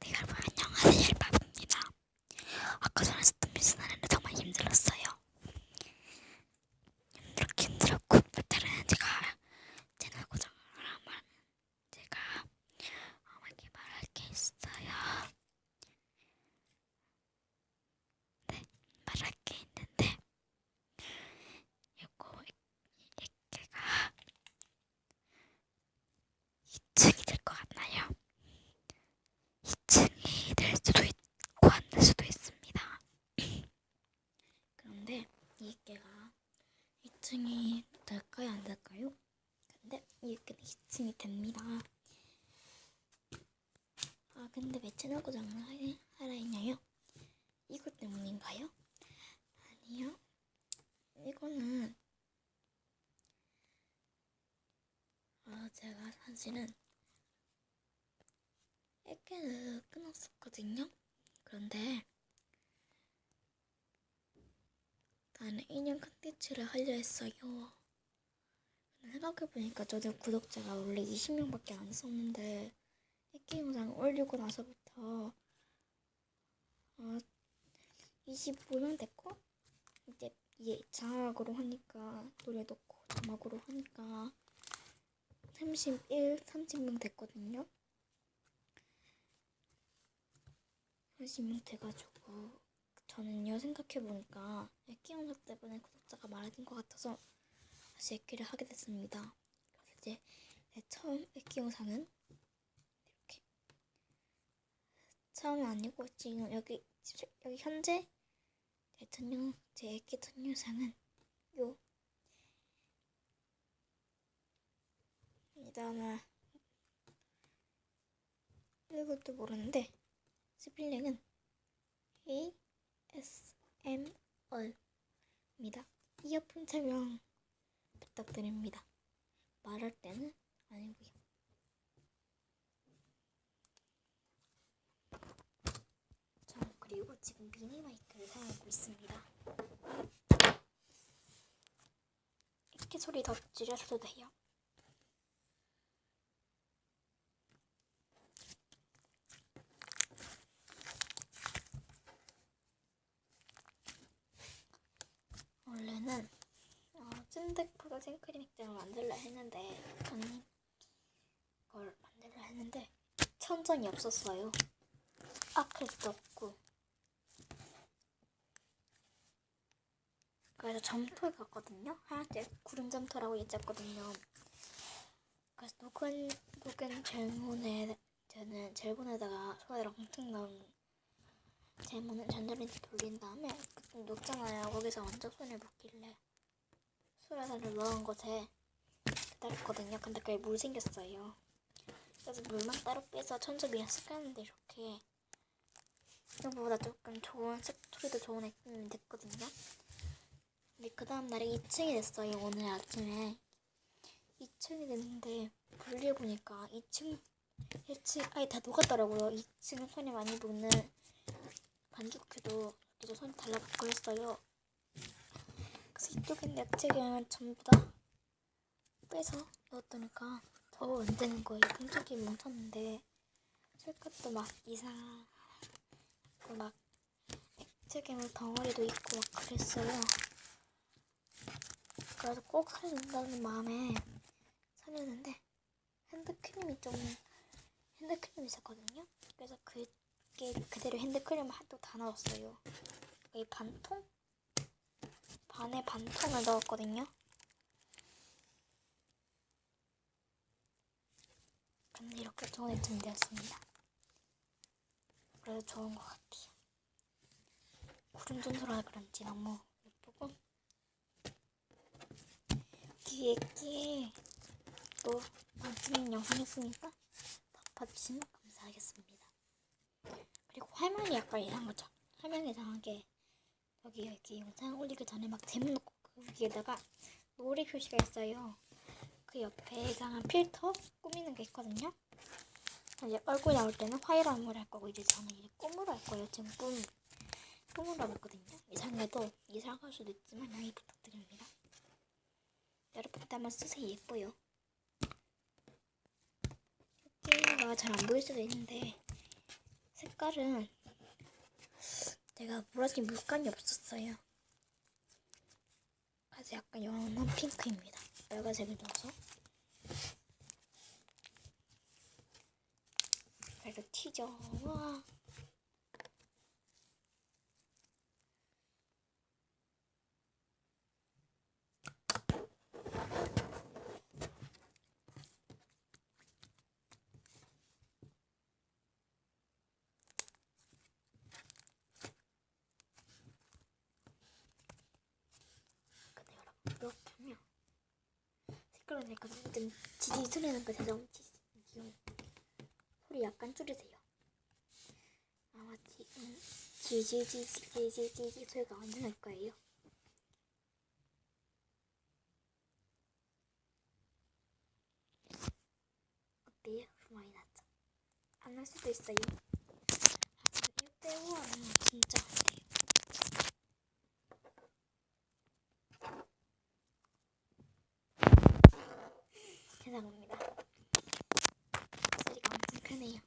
네 여러분 안녕하세요 일밥입니다. 아까 전에 썼던 미션 하는데 정말 힘들었어요. 힘들었고 일단은 제가 채널 고정을 하면 제가 어, 이렇게 말할 게 있어요. 네 말할 게 있는데 요거 이렇게가 2층이 될 것 같나요? 2층이 될 수도 있고 안 될 수도 있습니다. 그런데 이 개가 2층이 될까요 안 될까요? 근데 이 개는 2층이 됩니다. 아 근데 왜 채널 고정을 하- 하라 했냐요? 이것 때문인가요? 아니요. 이거는 아 제가 사실은 액계를 끊었었거든요. 그런데 나는 인형 컨텐츠를 하려 했어요. 생각해보니까 저도 구독자가 원래 20명밖에 안 있었는데 액계 영상 올리고 나서부터 어, 25명 됐고 이제 이게 자막으로 하니까 노래 넣고 자막으로 하니까 31, 30명 됐거든요. 30명 돼가지고 저는요 생각해보니까 애기 영상 때문에 구독자가 많아진 것 같아서 다시 애기를 하게 됐습니다. 그래서 이제 내 처음 애기 영상은 이렇게 처음은 아니고 지금 여기 여기 현재 제 전용 제 애기 전 영상은 요 이다음에 이것도 모르는데 스펠링은 ASMR입니다. 이어폰 착용 부탁드립니다. 말할 때는 아니고요. 저 그리고 지금 미니 마이크를 사용하고 있습니다. 이렇게 소리 더 줄여줘도 돼요. 원래는 어, 찐득보다 생크림 액자를 만들려 했는데 아니 걸 만들려 했는데 천장이 없었어요. 아크릴도 없고 그래서 점토를 갔거든요. 하얀색 구름 점토라고 있었거든요. 그래서 녹은 녹은 젤몬에 저는 젤몬에다가 소다랑 엄청 넣은 제모는 전자레인지 돌린 다음에 녹잖아요. 거기서 완전 손에 묻길래 소라다를 넣은 곳에 기다렸거든요. 근데 그게 물 생겼어요. 그래서 물만 따로 빼서 천조비에 섞였는데 이렇게 이거보다 조금 좋은 색소리도 좋은 액품이 됐거든요. 근데 그 다음 날에 2층이 됐어요. 오늘 아침에 2층이 됐는데 분리해 보니까 2층 1층 아예 다 녹았더라고요. 2층은 손이 많이 묻는 반죽해도 이제 손이 달라붙고 했어요. 그래서 이쪽에 액체경을 전부 다 빼서 넣었더니까 더 안 되는 거예요. 반죽이 뭉쳤는데 색깔도 막 이상, 막 액체괴물 덩어리도 있고 막 그랬어요. 그래서 꼭 살린다는 마음에 살렸는데 핸드크림이 좀 핸드크림이 있었거든요. 그래서 그 게 그대로 핸드크림을 또다 넣었어요. 이 반통? 반에 반통을 넣었거든요. 근데 이렇게 애쯤 되었습니다. 그래도 좋은 것 같아요. 구름 전소라 그런지 너무 예쁘고 뒤에 끼에 또 멋진 영상 했으니까 덮어주시면 감사하겠습니다. 그리고 화면이 약간 이상한 거죠. 화면이 이상한 게 여기 이렇게 영상 올리기 전에 막 제목 넣고 그 위에다가 노래 표시가 있어요. 그 옆에 이상한 필터 꾸미는 게 있거든요. 이제 얼굴 나올 때는 화이트함으로 할 거고 이제 저는 이제 꿈으로 할 거예요. 지금 꿈 꿈으로 하고 있거든요. 이상해도 이상할 수도 있지만 양해 부탁드립니다. 여러분도 한번 쓰세요. 예뻐요. 여기가 잘 안 보일 수도 있는데 색깔은 내가 몰아진 물감이 없었어요. 그래서 약간 연한 핑크입니다. 빨간색을 넣어서. 그래도 튀죠. 와. 근데 여러분 이렇게 하면 약간 좀 지지 소리는 거 대장 지지 소리 약간 줄이세요. 아마 지금 지지지지지지지 소리가 완전 날 거예요. 어때요? 많이 났죠? 안 날 수도 있어요. 하지만 1대5 하면 진짜 안 돼요. 죄송합니다. 소리가 엄청 크네요.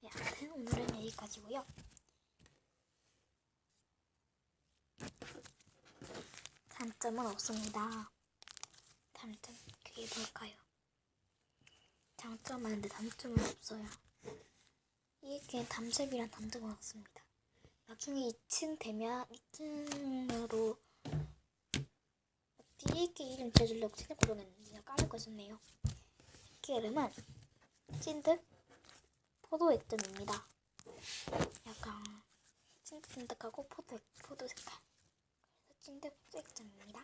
네, 아무튼 오늘은 여기까지고요. 단점은 없습니다. 단점 그게 뭘까요? 장점 많은데 단점은 없어요. 이게 담색이란 단점은 없습니다. 나중에 2층 되면 2층으로 뒤에 게 이름 지어주려고 생각하고 했는데 까먹고 있었네요. 그 이름은 찐득 포도 액점입니다. 약간 찐득찐득하고 포도, 포도 색깔. 포도 액점입니다.